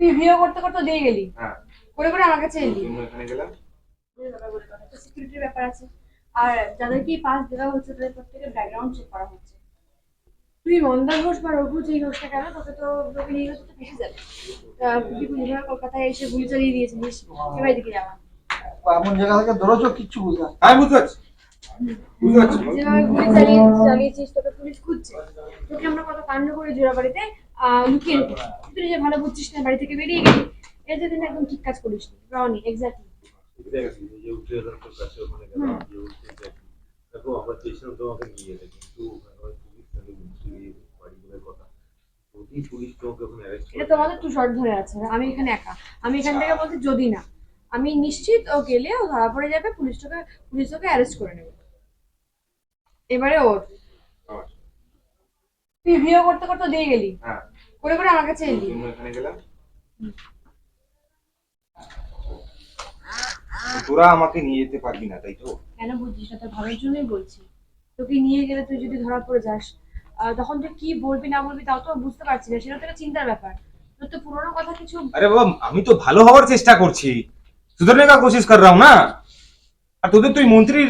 তুই ভিডিও করতে করতে দিয়ে গেলি? হ্যাঁ। করে করে আমার কাছে এলি? সিকিউরিটির ব্যাপার আছে। আর যাদেরকে পাস দেওয়া হচ্ছে তাদের প্রত্যেকের ব্যাকগ্রাউন্ড চেক করা হচ্ছে। তুই মন্দার ঘোষ বা রঘু যেই ঘোষটা কেন তোকে তো তোকে নিয়ে গেলে তো ফেসে যাবে। আহ, তুই কলকাতায় এসে গুলি চালিয়ে দিয়েছিলিস এবার দিকে যাওয়া এমন জায়গা থেকে ধরেছো কিচ্ছু বুঝলাম না। আমি বুঝতে পারছি। যেভাবে গুলি চালিয়ে চালিয়েছিস তোকে পুলিশ খুঁজছে। তোকে আমরা কত কাণ্ড করে জোড়া বাড়িতে? আহ, লুকিয়ে রেখেছি। তুই যে ভালো বুঝছিস না বাড়ি থেকে বেরিয়ে গেলি এর যদি একদম ঠিক কাজ করিস রনি এক্স্যাক্টলি দেখি। আমরা চেয়েছিলাম তোমাকে নিয়ে যেতে কিন্তু এটা তোমাদের টু শর্ট ধরে আছে আমি এখানে একা। আমি এখান থেকে বলছি যদি না আমি নিশ্চিত ও গেলে ও ধরা পড়ে যাবে পুলিশ তোকে পুলিশ তোকে অ্যারেস্ট করে নেবে। এবারে ওর। তুই ভিডিও করতে করতে দিয়ে গেলি? হ্যাঁ। করে করে আমার কাছে এলি। তুমি এখানে গেলাম তোরা আমাকে নিয়ে যেতে পারবি না তাই তো? কেন বুঝছিস না তোর ভালোর জন্যই বলছি। তোকে নিয়ে গেলে তুই যদি ধরা পড়ে যাস তখন তুই কি বলবি না বলবি তাও তো বুঝতে পারছি না সেটা তো একটা চিন্তার ব্যাপার। তোর তো পুরোনো কথা কিছু আরে বাবা আমি তো ভালো হওয়ার চেষ্টা করছি। সুধরনে কা কোশিশ কর রাও না? আর তোদের তুই মন্ত্রীর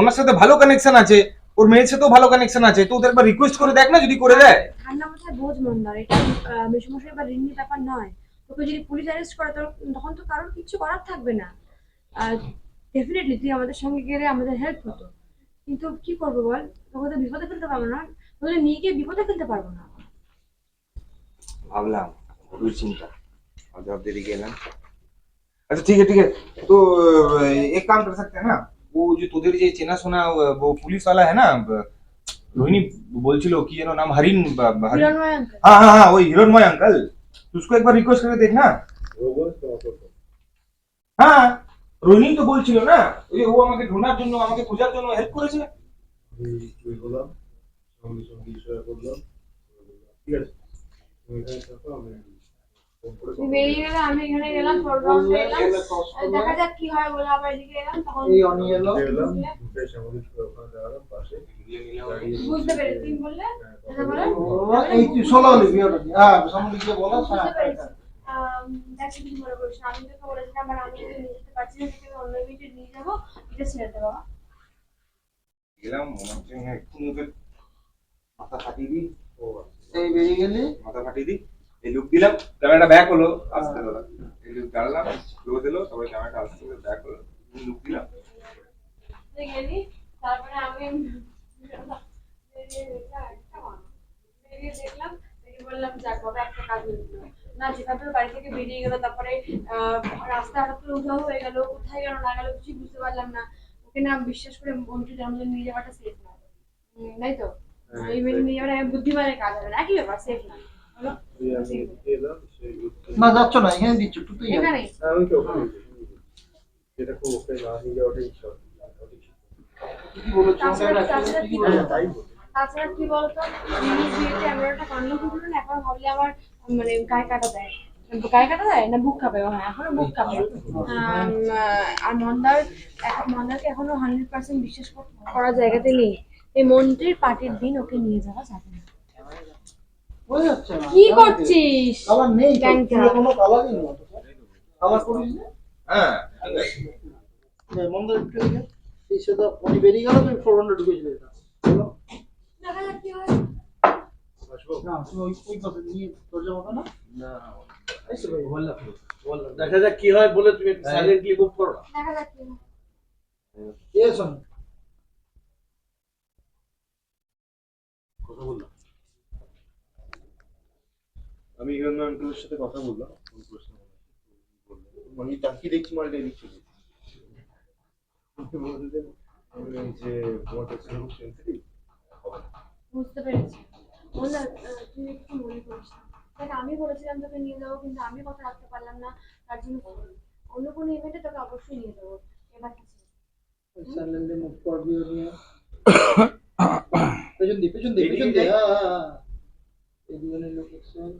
ওনার সাথে ভালো কানেকশন আছে। ওর মেয়ের সাথেও ভালো কানেকশন আছে তো ওদের একবার রিকোয়েস্ট করে দেখ না যদি করে দেয় ঠান্ডা মাথায় বোঝ মন্দার এটা আহ, মেসমশাই বা রিন্নির ব্যাপার নয় তোকে যদি পুলিশ অ্যারেস্ট করে তোর তখন তো কারোর কিছু করার থাকবে না ডেফিনেটলি তুই আমাদের সঙ্গে গেলে আমাদের হেল্প হতো কিন্তু কি করবো বল তোকে তো বিপদে ফেলতে পারবো না তোকে নিয়ে গিয়ে বিপদে ফেলতে পারবো না ভাবলাম ওই চিন্তা और जब देरी गेलाम अच्छा ठीक है ठीक है तो अ, एक काम कर सकते हैं ना वो जो তোদের যে চেনা শোনা वो पुलिस वाला है ना ब- रोहिणी বলছিল কি যেন নাম হরিণ বা- বা- হরিণ হিরণময় uncle। हाँ हाँ हाँ वही हिरणमय अंकल तो उसको एक बार रिक्वेस्ट करके देखना রোবট তোমাকে হ্যাঁ রোহিণী তো বলছিল না ওই যে ও আমাকে ঢোনার জন্য আমাকে খোঁজার জন্য হেল্প করেছে আমি তুই হলাম সঙ্গে সঙ্গে ইশারা করলাম ঠিক আছে বেরিয়ে গেলে আমি এখানে গেলাম প্রোগ্রামে এলাম দেখা যাক কি হয় বলে আবার এদিকে এলাম তখন এই অনি এলো। বুঝতে পেরেছি তুমি বললে? এটা বলে। ও, এই তুই ষোলো হলি বিয়েটা হ্যাঁ বলো হ্যাঁ, বুঝতে পেরেছি। আম, মনে তোকে বলেছিলাম আর আমি তোকে নিয়ে যেতে পারছি না অন্য মিনিটে নিয়ে যাব এটা ছেড়ে দে বাবা। গেলাম মনে হচ্ছে এক্ষুনি ওকে মাথা ফাটিয়ে দিই। ও এই বেরিয়ে গেলি? মাথা ফাটিয়ে দিই। এই লুক দিলাম ক্যামেরাটা ব্যাক হলো, আসতে দাদা এই লুক দাঁড়ালাম ক্লোজ এলো তারপরে ক্যামেরাটা আসতে ব্যাক হলো লুক দিলাম। তারপরে আমি বাড়ি থেকে বেরিয়ে গেল তারপরে রাস্তা হঠাৎ করে হয়ে গেল কোথায় গেল না গেল কিছুই বুঝতে পারলাম না ওকে না বিশ্বাস করে মন্ত্রী জন্মদিন নিয়ে যাওয়াটা সেফ না তাই তো এই নিয়ে যাওয়াটা বুদ্ধিমানের কাজ হবে না একই ব্যাপার সেফ না না যাচ্ছ না এখানে দিচ্ছ টুতুই যাবে। আমি তো ওখানে যেটা খুব ওকে না নিয়ে যাওয়াটাই সঠিক কি বলেছ তাছাড়া কি বলতো তাই বলি। তাছাড়া কি বলতো? জিনিস বিয়েতে এমন একটা কাণ্ড না এখন ভাবলে আমার মানে গায়ে কাটা দেয়। গায়ে কাটা দেয় না বুক কাঁপে? হ্যাঁ এখনও বুক কাঁপে। আহ, আর মন্দার এখন মন্দারকে এখনও হান্ড্রেড পার্সেন্ট বিশ্বাস কর- করার জায়গাতে নেই। এই মন্ত্রীর পার্টির দিন ওকে নিয়ে যাওয়া যাবে না। কি করছিস? কালার নেই কোনো কালারই নেই কালার করিস না? হ্যাঁ ঠিক আছে। যে মন্দির উঠে এই সেটা উনি বেরিয়ে গেল তুমি ফোর হান্ড্রেড ঢুকেছিলে এটা দেখা যাক কি হয় হয় বলে তুমি সাইলেন্টলি মুভ করো না। দেখা যাক কি হয়। কথা বললাম। আমি হিরণ আঙ্কেলের সাথে কথা বললাম প্রশ্ন আমি তাকিয়ে দেখছি মালটা এদিক চলে বললেন বললেন যে তোমার কাছে খুব সেন্সিটিভ বুঝতে পেরেছি। মন্দার আহ, তুই একটু মনে করিস দেখ আমি বলেছিলাম তোকে নিয়ে যাব কিন্তু আমি কথা রাখতে পারলাম না তার জন্য অন্য কোনো ইভেন্টে তোকে অবশ্যই নিয়ে যাব এবার কিছু মুভ নিয়ে। পেছন দি পেছন দি পেছন দি এই দুজনের লোকেশন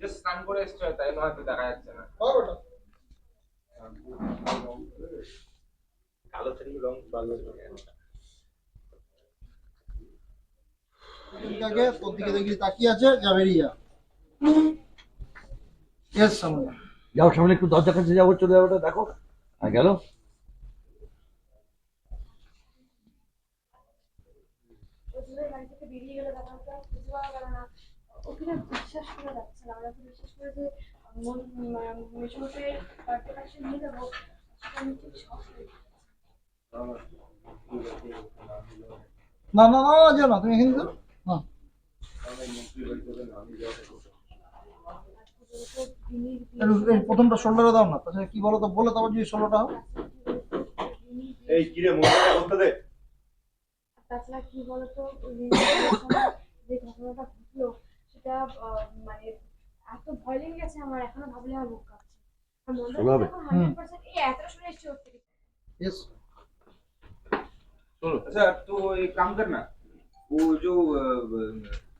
যে স্নান করে এসছো তাই না হয়তো দেখা যাচ্ছে না। কালো শাড়ি রং আগে তোর দিকে দেখলি তাকিয়ে আছে যা বেরিয়ে যা। সামনে যাও সামনে একটু দরজা কাছে যাব চলে যাব দেখো। আর গেল? ওদের বাড়ি থেকে বেরিয়ে গেলে তখন খুঁজে পাওয়া গেল না। না বিশ্বাস করে যাচ্ছে না। আমরা বিশ্বাস করে যে মেশোতে বার্থডে কাছে নিয়ে যাব। সেটা আমি ঠিক শখ না। না না না যাও না তুমি এখানে যাও। না। প্রথমটা ষোলোটা দাও না তাছাড়া কি বলো তো বলে তারপর যদি ষোলোটা হোক এই কিরে মোবাইলটা করতে দে। তাছাড়া কি বলতো রিলেশনের সময় যে ঘটনাটা ঘটলো সেটা আহ, মানে এত ভয় লেগে গেছে আমার এখনো ভাবলে আমার বুক কাঁপছে আর মনটা শোনাবে? এখন হান্ড্রেড পার্সেন্ট এই এতটা শুনে এসছে ওর থেকে ইয়েস अच्छा तो एक काम करना वो जो अ,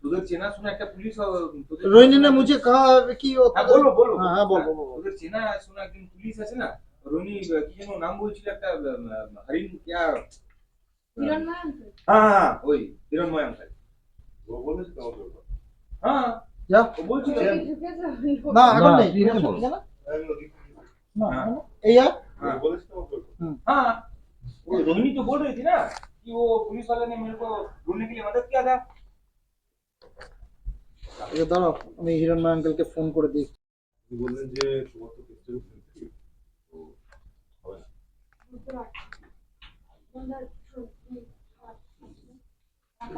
उधर চেনা শোনা একটা পুলিশ अ, তোদের- रोहिणी ने मुझे कहा कि वो হ্যাঁ বলো বলো হ্যাঁ হ্যাঁ বল বল, বল ওদের চেনা শোনা একজন পুলিশ আছে না রনি আহ, কি যেন নাম বলছিল একটা আহ, হরিণ क्या হিরণময় অঞ্চল हाँ हाँ हाँ, ওই হিরণময় अंकल ও বলেছে তো আমাকে ওটা। हाँ যাও ও বলছিল তুমি ঢুকেছো? না এখন না, নেই ঠিক আছে, বলো। না আমি ওদিকে- না হ্যাঁ। এই আর ও বলেছে তো আমাকে ওটা। हाँ वो रोहिणी तो बोल रही थी ना कि वो पुलिस वाले ने मेरे को ढूंढने के लिए मदद किया था এই দাঁড়াও আমি হিরণময় আঙ্কেলকে ফোন করে দিই উনি বললেন যে তোমার তো কেসটা